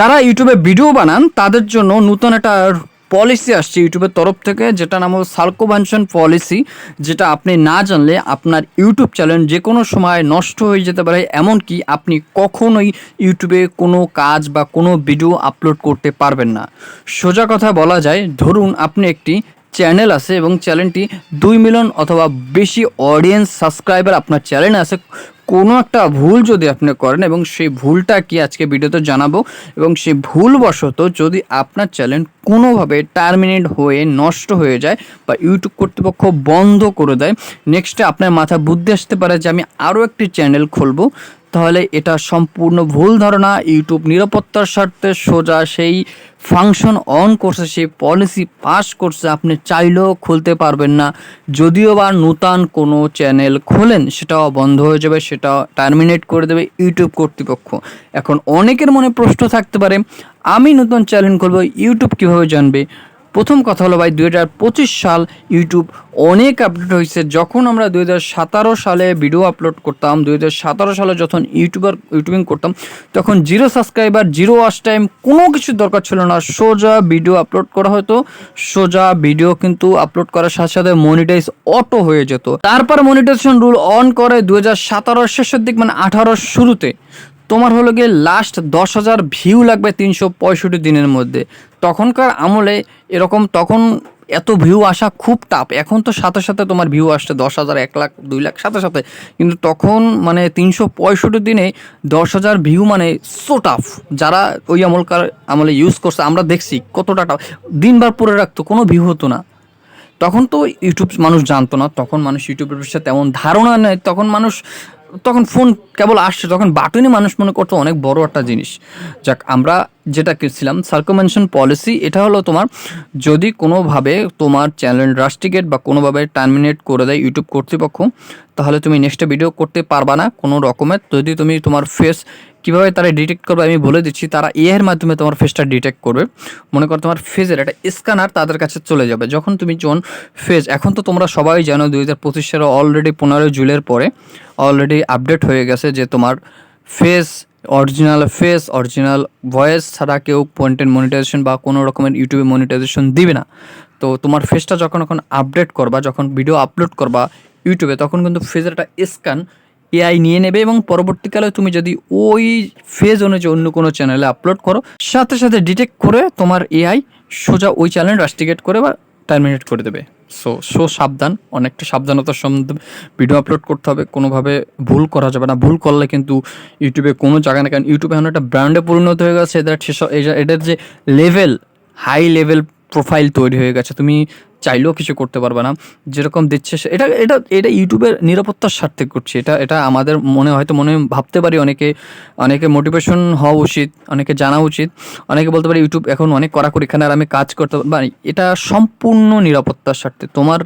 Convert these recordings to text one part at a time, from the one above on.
যারা ইউটিউবে ভিডিও বানান, তাদের জন্য নতুন একটা পলিসি আসছে ইউটিউবের তরফ থেকে যেটা নাম হলো সার্কোভানশন পলিসি, যেটা আপনি না জানলে আপনার ইউটিউব চ্যানেল যে কোনো সময় নষ্ট হয়ে যেতে পারে, এমনকি আপনি কখনোই ইউটিউবে কোনো কাজ বা কোনো ভিডিও আপলোড করতে পারবেন না। সোজা কথা বলা যায়, ধরুন আপনি একটি চ্যানেল আছে এবং চ্যানেলটি দুই মিলিয়ন অথবা বেশি অডিয়েন্স সাবস্ক্রাইবার আপনার চ্যানেলে আছে। কোনো একটা ভুল যদি আপনি করেন এবং সেই ভুলটা কি আজকে ভিডিওতে জানাব এবং সেই ভুলবশত যদি আপনার চ্যানেল কোনোভাবে টার্মিনেট হয়ে, নষ্ট হয়ে যায় বা ইউটিউব কর্তৃপক্ষ বন্ধ করে দেয় নেক্সটে আপনার মাথা বুদ্ধি আসতে পারে যে আমি আরও একটি চ্যানেল খুলবো। তাহলে এটা সম্পূর্ণ ভুল ধারণা। ইউটিউব নিরাপত্তার স্বার্থে সোজা সেই ফাংশন অন করছে, সেই পলিসি পাস করছে, আপনি চাইলেও খুলতে পারবেন না। যদিও বা নূতন কোনো চ্যানেল খোলেন, সেটাও বন্ধ হয়ে যাবে সেটাও টার্মিনেট করে দেবে ইউটিউব কর্তৃপক্ষ। এখন অনেকের মনে প্রশ্ন থাকতে পারে, আমি নতুন চ্যানেল খুলবো ইউটিউব কীভাবে জানবে? প্রথম কথা হলো ভাই, দুই হাজার পঁচিশ সাল ইউটিউব অনেক আপডেট হয়েছে। যখন আমরা দুই হাজার সতেরো সালে ভিডিও আপলোড করতাম, দুই সালে যখন ইউটিউবার ইউটিউবিং করতাম, তখন zero subscriber zero watch time কোনো কিছু দরকার ছিল না। সোজা ভিডিও আপলোড করা হতো, সোজা ভিডিও কিন্তু আপলোড করার সাথে সাথে মনিটাইজ অটো হয়ে যেত। তারপর মনিটাইজেশন রুল অন করে দু হাজার সতেরোর শেষের দিক মানে আঠারোর শুরুতে। তোমার হলো গিয়ে লাস্ট দশ হাজার ভিউ লাগবে তিনশো পঁয়ষট্টি দিনের মধ্যে। তখনকার আমলে এরকম তখন এত ভিউ আসা খুব টাফ এখন তো সাথে সাথে তোমার ভিউ আসছে দশ হাজার, এক লাখ, দুই লাখ, সাথে সাথে। কিন্তু তখন মানে তিনশো পঁয়ষট্টি দিনে দশ হাজার ভিউ মানে সো টাফ যারা ওই আমলকার আমলে ইউজ করছে, আমরা দেখছি কতটা টাফ দিনবার পরে রাখতো, কোনো ভিউ হতো না। তখন তো ইউটিউব মানুষ জানতো না, তখন মানুষ ইউটিউবের বিষয়ে তেমন ধারণা নেই তখন মানুষ তখন ফোন কেবল আসছে, তখন বাটনই মানুষ মনে করতো অনেক বড় একটা জিনিস। যাক, আমরা যেটা ছিলাম সার্কমেনশন পলিসি এটা হলো তোমার যদি কোনোভাবে তোমার চ্যানেল রাস্টিকেট বা কোনোভাবে টার্মিনেট করে দেয় ইউটিউব কর্তৃপক্ষ, তাহলে তুমি নেক্সট ভিডিও করতে পারবা না কোনো রকমের। যদি তুমি তোমার ফেস কীভাবে তারা ডিটেক্ট করবে আমি বলে দিচ্ছি, তারা এর মাধ্যমে তোমার ফেসটা ডিটেক্ট করবে। মনে করো তোমার ফেসের একটা স্ক্যানার তাদের কাছে চলে যাবে। যখন তুমি যখন ফেস এখন তো তোমরা সবাই জানো দুই হাজার পঁচিশ সালে অলরেডি পনেরোই জুলের পরে অলরেডি আপডেট হয়ে গেছে যে তোমার face original face, original voice ছাড়া কেউ কন্টেন্ট মনিটাইজেশন বা কোনো রকমের ইউটিউবে মনিটাইজেশন দিবে না। তো তোমার ফেসটা যখন এখন আপডেট করবা, যখন ভিডিও আপলোড করবা ইউটিউবে তখন কিন্তু ফেসের একটা স্ক্যান এআই নিয়ে নেবে এবং পরবর্তীকালে তুমি যদি ওই ফেজ অনুযায়ী অন্য কোনো চ্যানেলে আপলোড করো, সাথে সাথে ডিটেক্ট করে তোমার এআই সোজা ওই চ্যানেল রাস্টিকেট করে বা টার্মিনেট করে দেবে। সো সো সাবধান, অনেকটা সাবধানতার সম্বন্ধে ভিডিও আপলোড করতে হবে, কোনোভাবে ভুল করা যাবে না। ভুল করলে কিন্তু ইউটিউবে কোনো জায়গা না কারণ ইউটিউবে এখন একটা ব্র্যান্ডে পরিণত হয়ে গেছে, এদের সেসব এটার যে লেভেল হাই লেভেল প্রোফাইল তৈরি হয়ে গেছে। তুমি চাইলেও কিছু করতে পারবে না। যেরকম দিচ্ছে এটা এটা এটা ইউটিউবের নিরাপত্তার স্বার্থে করছে। এটা এটা আমাদের মনে হয়তো মনে ভাবতে পারি অনেকে অনেকে মোটিভেশন হওয়া উচিত, অনেকে জানা উচিত। অনেকে বলতে পারি ইউটিউব এখন অনেক কড়াকড়ি এখানে আর আমি কাজ করতে পারি মানে এটা সম্পূর্ণ নিরাপত্তার স্বার্থে। তোমার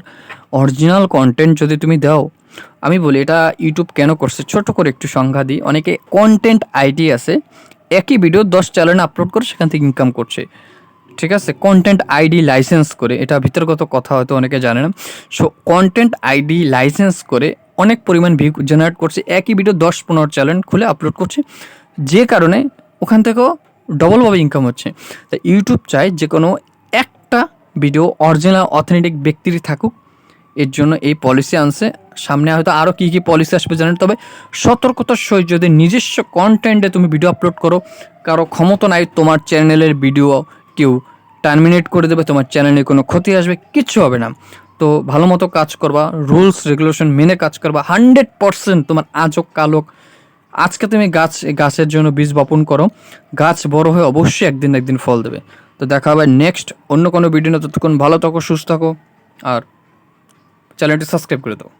অরিজিনাল কন্টেন্ট যদি তুমি দাও, আমি বলি এটা ইউটিউব কেন করছে? ছোট করে একটু সংজ্ঞা দিই। অনেকে কন্টেন্ট আইডি আছে, একই ভিডিও দশ চ্যানেলে আপলোড করে সেখান থেকে ইনকাম করছে। ঠিক আছে? কন্টেন্ট আইডি লাইসেন্স করে, এটা ভিতরগত কথা হয়তো অনেকে জানে না। সো কন্টেন্ট আইডি লাইসেন্স করে অনেক পরিমাণ ভিউ জেনারেট করছে। একই ভিডিও দশ পনেরো চ্যানেল খুলে আপলোড করছে। যে কারণে ওখান থেকেও ডবলভাবে ইনকাম হচ্ছে। তা ইউটিউব চায় যে কোনো একটা ভিডিও অরিজিনাল অথেন্টিক ব্যক্তির থাকুক, এর জন্য এই পলিসি আনছে। সামনে হয়তো আরও কী কী পলিসি আসবে জানেন, তবে সতর্কতার সহিত যদি নিজস্ব কন্টেন্টে তুমি ভিডিও আপলোড করো, কারও ক্ষমতা নাই তোমার চ্যানেলের ভিডিও কেউ টার্মিনেট করে দেবে, তোমার চ্যানেলে কোনো ক্ষতি আসবে, কিচ্ছু হবে না। তো ভালো মতো কাজ করবা রুলস রেগুলেশন মেনে কাজ করবা হান্ড্রেড পারসেন্ট তোমার আজক কালক আজকে তুমি গাছ গাছের জন্য বীজ বপন করো। গাছ বড় হয়ে অবশ্যই একদিন একদিন ফল দেবে। তো দেখা হবে নেক্সট অন্য কোনো ভিডিও ততক্ষণ ভালো থাকো, সুস্থ থাকো, আর চ্যানেলটি সাবস্ক্রাইব করে দাও।